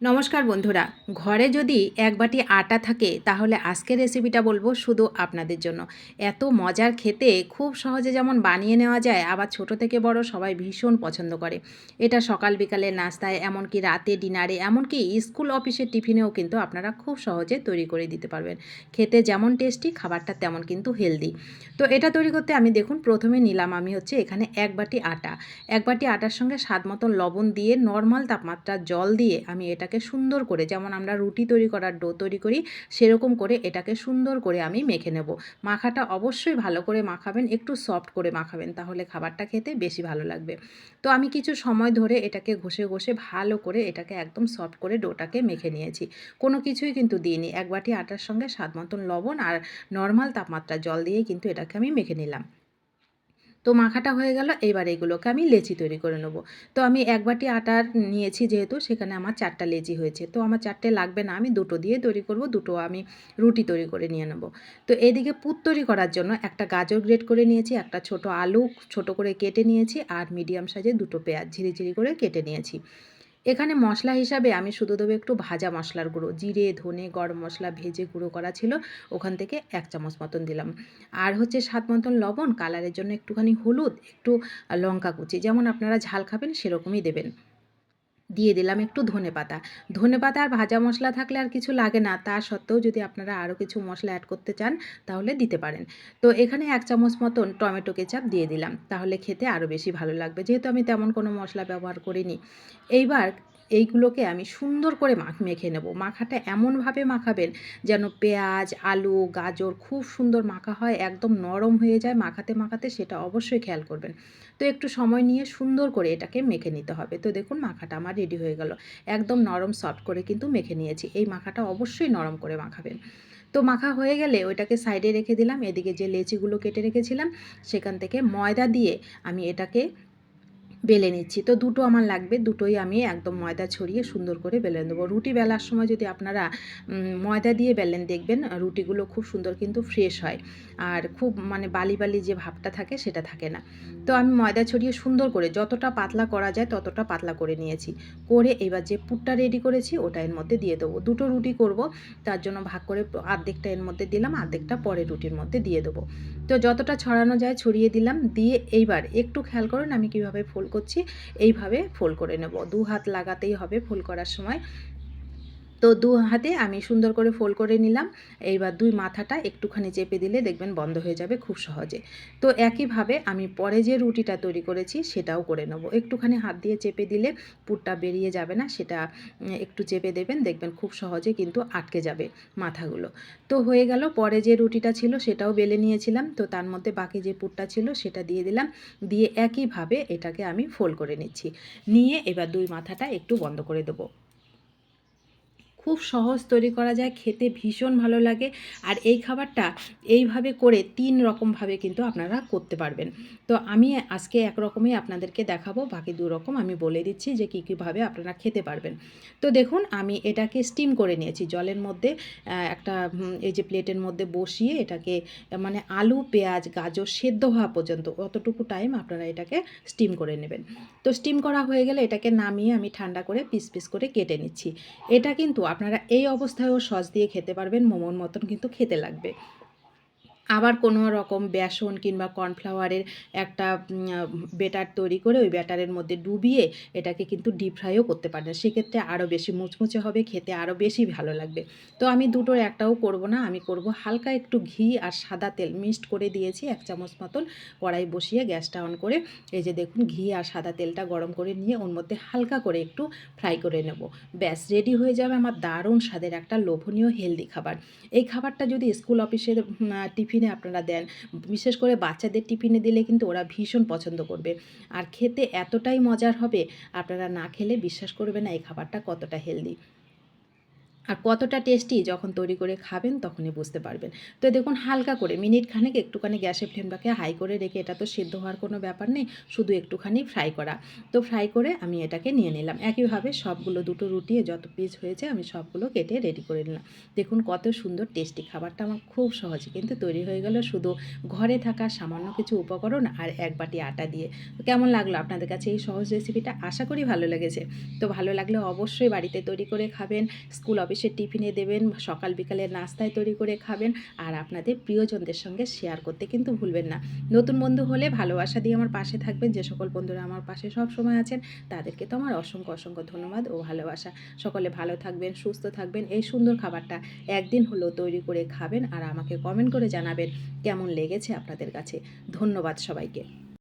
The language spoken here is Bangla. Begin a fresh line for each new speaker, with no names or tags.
নমস্কার বন্ধুরা, ঘরে যদি এক বাটি আটা থাকে, তাহলে আজকের রেসিপিটা বলব শুধু আপনাদের জন্য। এত মজার খেতে খুব সহজে যেমন বানিয়ে নেওয়া যায়, আবার ছোট থেকে বড় সবাই ভীষণ পছন্দ করে। এটা সকাল বিকালে নাস্তায়, এমনকি রাতে ডিনারে, এমনকি স্কুল অফিসের টিফিনেও কিন্তু আপনারা খুব সহজে তৈরি করে দিতে পারবেন। খেতে যেমন টেস্টি, খাবারটা তেমন কিন্তু হেলদি তো এটা তৈরি করতে আমি দেখুন, প্রথমে নিলাম আমি হচ্ছে এখানে এক বাটি আটা। এক বাটি আটার সঙ্গে স্বাদ মতন লবণ দিয়ে নর্মাল তাপমাত্রার জল দিয়ে আমি এটাকে সুন্দর করে, যেমন আমরা রুটি তৈরি করার ডো তৈরি করি, সেরকম করে এটাকে সুন্দর করে আমি মেখে নেব। মাখাটা অবশ্যই ভালো করে মাখাবেন, একটু সফট করে মাখাবেন, তাহলে খাবারটা খেতে বেশি ভালো লাগবে। তো আমি কিছু সময় ধরে এটাকে ঘষে ঘষে ভালো করে এটাকে একদম সফট করে ডোটাকে মেখে নিয়েছি। কোনো কিছুই কিন্তু দিইনি, এক বাটি আটার সঙ্গে স্বাদ মতন লবণ আর নর্মাল তাপমাত্রা জল দিয়েই কিন্তু এটাকে আমি মেখে নিলাম। তো মাখাটা হয়ে গেল। এবার এগুলোকে আমি লেচি তৈরি করে নেব। তো আমি এক বাটি আটার নিয়েছি যেহেতু, সেখানে আমার চারটা লেচি হয়েছে। তো আমার চারটে লাগবে না, আমি দুটো দিয়ে তৈরি করব, দুটো আমি রুটি তৈরি করে নিয়ে নেব। তো এদিকে পুত্তরি তৈরি করার জন্য একটা গাজর গ্রেট করে নিয়েছি, একটা ছোট আলু ছোট করে কেটে নিয়েছি, আর মিডিয়াম সাইজে দুটো পেঁয়াজ ঝিরিঝিরি করে কেটে নিয়েছি। এখানে মশলা হিসাবে আমি শুধু দেবো একটু ভাজা মশলার গুঁড়ো। জিরে, ধনে, গরম মশলা ভেজে গুঁড়ো করা ছিল, ওখান থেকে এক চামচ মতন দিলাম। আর হচ্ছে স্বাদ মতন লবণ কালারের জন্য একটুখানি হলুদ, একটু লঙ্কা কুচি, যেমন আপনারা ঝাল খাবেন সেরকমই দেবেন। দিয়ে দিলাম একটু ধনে পাতা। ধনে পাতা আর ভাজা মশলা থাকলে আর কিছু লাগে না, তা সত্ত্বেও যদি আপনারা আরও কিছু মশলা অ্যাড করতে চান, তাহলে দিতে পারেন। তো এখানে এক চামচ মতন টমেটো কেচাপ দিয়ে দিলাম, তাহলে খেতে আরও বেশি ভালো লাগবে। যেহেতু আমি তেমন কোনো মশলা ব্যবহার করিনি। এইবার এইগুলোকে আমি সুন্দর করে মাখ, মেখে নেব। মাখাটা এমনভাবে মাখাবেন যেন পেঁয়াজ, আলু, গাজর খুব সুন্দর মাখা হয়, একদম নরম হয়ে যায়। মাখাতে মাখাতে সেটা অবশ্যই খেয়াল করবেন। তো একটু সময় নিয়ে সুন্দর করে এটাকে মেখে নিতে হবে। তো দেখুন মাখাটা আমার রেডি হয়ে গেল। একদম নরম সফট করে কিন্তু মেখে নিয়েছি। এই মাখাটা অবশ্যই নরম করে মাখাবেন। তো মাখা হয়ে গেলে ওইটাকে সাইডে রেখে দিলাম। এদিকে যে লেচিগুলো কেটে রেখেছিলাম, সেখান থেকে ময়দা দিয়ে আমি এটাকে বেলে নিচ্ছি। তো দুটো আমার লাগবে, দুটোই আমি একদম ময়দা ছড়িয়ে সুন্দর করে বেলে দেবো রুটি বেলার সময় যদি আপনারা ময়দা দিয়ে বেলেন, দেখবেন রুটিগুলো খুব সুন্দর কিন্তু ফ্রেশ হয়। আর খুব মানে বালি বালি যে ভাবটা থাকে সেটা থাকে না। তো আমি ময়দা ছড়িয়ে সুন্দর করে যতটা পাতলা করা যায় ততটা পাতলা করে নিয়েছি। করে এবার যে পুরটা রেডি করেছি ওটা এর মধ্যে দিয়ে দেবো। দুটো রুটি করব, তার জন্য ভাগ করে আর্ধেকটা এর মধ্যে দিলাম আর্ধেকটা পরে রুটির মধ্যে দিয়ে দেবো। তো যতটা ছড়ানো যায় ছড়িয়ে দিলাম। দিয়ে এইবার একটু খেয়াল করুন আমি কীভাবে ফোল করছি এইভাবে ফোল করে নেব। দু হাত লাগাতেই হবে ফোল করার সময়। তো দু হাতে আমি সুন্দর করে ফোল্ড করে নিলাম। এইবার দুই মাথাটা একটুখানি চেপে দিলে দেখবেন বন্ধ হয়ে যাবে খুব সহজে। তো একইভাবে আমি পরে যে রুটিটা তৈরি করেছি সেটাও করে নেব। একটুখানি হাত দিয়ে চেপে দিলে পুরটা বেরিয়ে যাবে না, সেটা একটু চেপে দেবেন, দেখবেন খুব সহজে কিন্তু আটকে যাবে মাথাগুলো। তো হয়ে গেল, পরে যে রুটিটা ছিল সেটাও বেলে নিয়েছিলাম। তো তার মধ্যে বাকি যে পুরটা ছিল সেটা দিয়ে দিলাম। দিয়ে একইভাবে এটাকে আমি ফোল্ড করে নিচ্ছি। নিয়ে এবার দুই মাথাটা একটু বন্ধ করে দেবো। খুব সহজ তৈরি করা যায়, খেতে ভীষণ ভালো লাগে। আর এই খাবারটা এইভাবে করে তিন রকমভাবে কিন্তু আপনারা করতে পারবেন। তো আমি আজকে একরকমই আপনাদেরকে দেখাবো, বাকি দু রকম আমি বলে দিচ্ছি যে কী কীভাবে আপনারা খেতে পারবেন। তো দেখুন, আমি এটাকে স্টিম করে নিয়েছি। জলের মধ্যে একটা এই যে প্লেটের মধ্যে বসিয়ে এটাকে মানে আলু, পেঁয়াজ, গাজর সেদ্ধ হওয়া পর্যন্ত, অতটুকু টাইম আপনারা এটাকে স্টিম করে নেবেন। তো স্টিম করা হয়ে গেলে এটাকে নামিয়ে আমি ঠান্ডা করে পিস পিস করে কেটে নিচ্ছি। এটা কিন্তু আপনারা এই অবস্থায়ও সস দিয়ে খেতে পারবেন মোমোর মতন কিন্তু খেতে লাগবে। আবার কোনো রকম বেসন কিংবা কর্নফ্লাওয়ারের একটা বেটার তৈরি করে ওই ব্যাটারের মধ্যে ডুবিয়ে এটাকে কিন্তু ডিপ ফ্রাইও করতে পারেন সেক্ষেত্রে আরও বেশি মুচমুচে হবে, খেতে আরও বেশি ভালো লাগবে। তো আমি দুটোর একটাও করব না, আমি করব হালকা একটু ঘি আর সাদা তেল মিক্সড করে দিয়েছি এক চামচ মতন কড়াই বসিয়ে গ্যাসটা অন করে, এই যে দেখুন ঘি আর সাদা তেলটা গরম করে নিয়ে ওর মধ্যে হালকা করে একটু ফ্রাই করে নেব। ব্যাস রেডি হয়ে যাবে আমার দারুণ স্বাদের একটা লোভনীয় হেলদি খাবার। এই খাবারটা যদি স্কুল অফিসের টিফিন টিফিনে আপনারা দেন। বিশেষ করে বাচ্চাদের টিফিনে দিলে কিন্তু ওরা ভীষণ পছন্দ করবে। আর খেতে এতটাই মজার হবে, আপনারা না খেলে বিশ্বাস করবে না, এই খাবারটা কতটা হেলদি আর কতটা টেস্টি যখন তৈরি করে খাবেন তখনই বুঝতে পারবেন। তো দেখুন হালকা করে মিনিট খানেক একটুখানি গ্যাসের ফ্লেমটাকে হাই করে রেখে এটা তো সিদ্ধ হওয়ার কোনো ব্যাপার নেই, শুধু একটুখানি ফ্রাই করা। তো ফ্রাই করে আমি এটাকে নিয়ে নিলাম। একইভাবে সবগুলো দুটো রুটি, যত পিস হয়েছে আমি সবগুলো কেটে রেডি করে নিলাম। দেখুন কত সুন্দর টেস্টি খাবারটা আমার খুব সহজে কিন্তু তৈরি হয়ে গেল। শুধু ঘরে থাকা সামান্য কিছু উপকরণ আর এক বাটি আটা দিয়ে। তো কেমন লাগল আপনাদের কাছে এই সহজ রেসিপিটা আশা করি ভালো লেগেছে। তো ভালো লাগলে অবশ্যই বাড়িতে তৈরি করে খাবেন। স্কুল অফিসের টিফিনে দেবেন? সকাল বিকালে নাস্তায় তৈরি করে খাবেন। আর আপনাদের প্রিয়জনদের সঙ্গে শেয়ার করতে কিন্তু ভুলবেন না। নতুন বন্ধু হলে ভালোবাসা দিয়ে আমার পাশে থাকবেন। যে সকল বন্ধুরা আমার পাশে সব সময় আছেন, তাদেরকে তো আমার অসংখ্য অসংখ্য ধন্যবাদ ও ভালোবাসা। সকলে ভালো থাকবেন, সুস্থ থাকবেন। এই সুন্দর খাবারটা একদিন হলেও তৈরি করে খাবেন আর আমাকে কমেন্ট করে জানাবেন কেমন লেগেছে আপনাদের কাছে। ধন্যবাদ সবাইকে।